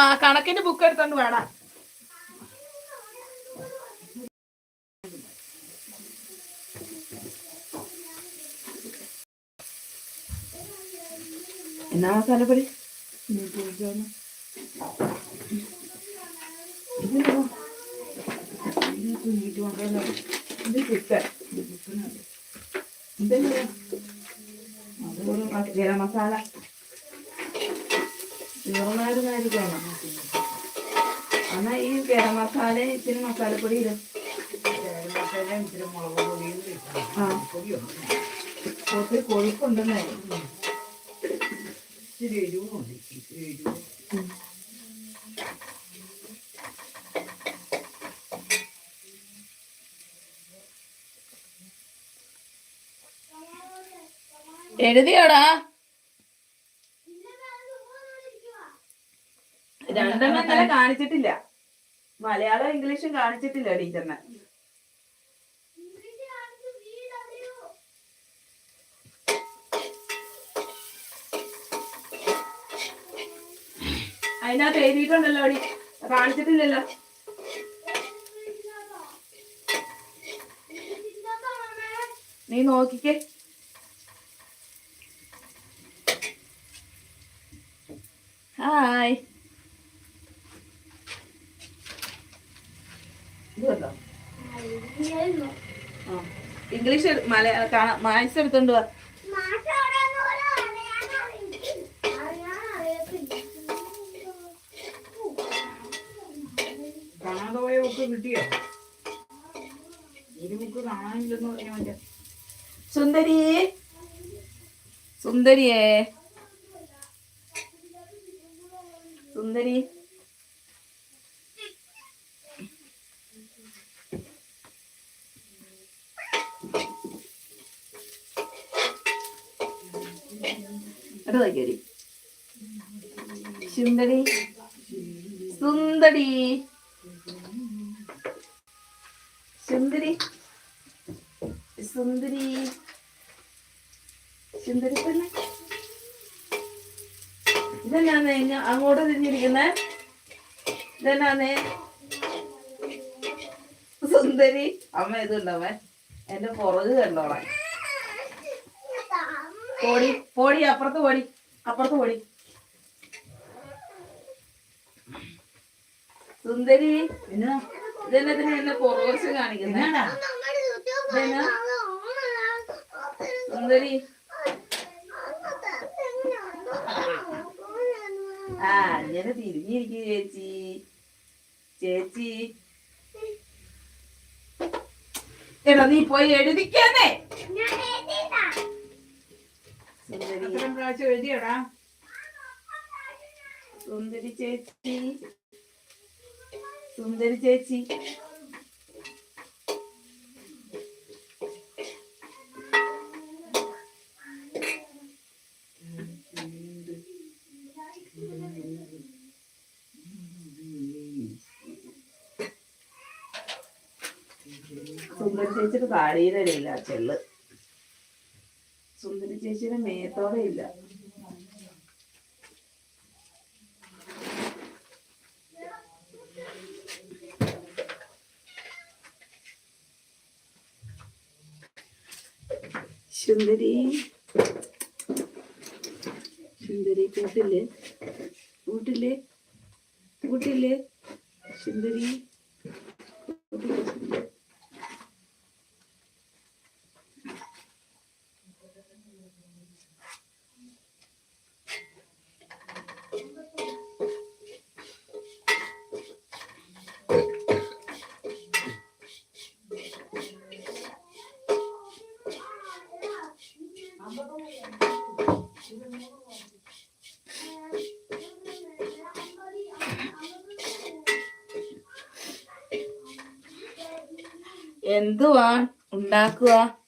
ആ കണക്കിന് ബുക്ക് എടുത്തോണ്ട് വേണം എന്നാ മസാലപ്പൊടി ഇത് ചിക്കൻ ഇതെന്താ അതുപോലെ ഗരം മസാല. തീർന്നായിരുന്നായിരിക്കണം എന്നാ ഈ ഗരം മസാല ഇത്തിരി മസാലപ്പൊടി ഇടും. ആ. ഒത്തിരി കൊഴുപ്പുണ്ടെന്നേ. എഴുതിയോടാ? രണ്ടെണ്ണം ഇന്നലെ കാണിച്ചിട്ടില്ല. മലയാളം ഇംഗ്ലീഷും കാണിച്ചിട്ടില്ല ടീച്ചറിനെ. അതിനകത്ത് എഴുതിയിട്ടുണ്ടല്ലോ അടി കാണിച്ചിട്ടില്ലല്ലോ. നീ നോക്കിക്കേ. ഇംഗ്ലീഷ് മലയാളം മാത്സ് എടുത്തോണ്ട് വാ. കാണാതെ പോയ ബുക്ക് കിട്ടിയോ ഒരു ബുക്ക് കാണാനില്ലെന്ന് പറഞ്ഞ മറ്റേ സുന്ദരി. സുന്ദരിയേ. സുന്ദരി. അടുത്ത കയറി സുന്ദരി. സുന്ദരി സുന്ദരി. സുന്ദരി പെണ്ണെ ഇതെന്നാന്നേ ഞാൻ അങ്ങോട്ട് തിരിഞ്ഞിരിക്കുന്നേ? ഇതെന്നാന്ന്? സുന്ദരി. അമ്മ ഇതുണ്ടവൻ എന്റെ പുറകു കണ്ടോളാൻ പോടി പോടി അപ്പുറത്ത് പോടി അപ്പുറത്ത് പോടി. സുന്ദരി ഇതെന്നതിന് എന്നെ പുറകുവശം കാണിക്കുന്നേ. എന്നാടാ? ഇതെന്നാ? സുന്ദരി. ആ ഇങ്ങനെ തിരിഞ്ഞിരിക്കും ചേച്ചി. ചേച്ചി. എടാ നീ പോയി എഴുതിക്കാന്നേ സുന്ദരി. എത്ര പ്രാവശ്യം സുന്ദരി ചേച്ചി. സുന്ദരി ചേച്ചി. സുന്ദരി ചേച്ചിയുടെ താടിയിലില്ല സുന്ദരി ചേച്ചിയുടെ മേത്തോടെ ഇല്ല. സുന്ദരി. സുന്ദരി കൂട്ടില്ലേ? കൂട്ടില്ലേ? കൂട്ടില്ലേ? സുന്ദരി. കൂട്ടില്ലേ? എന്തുവാ ഉണ്ടാക്കുക?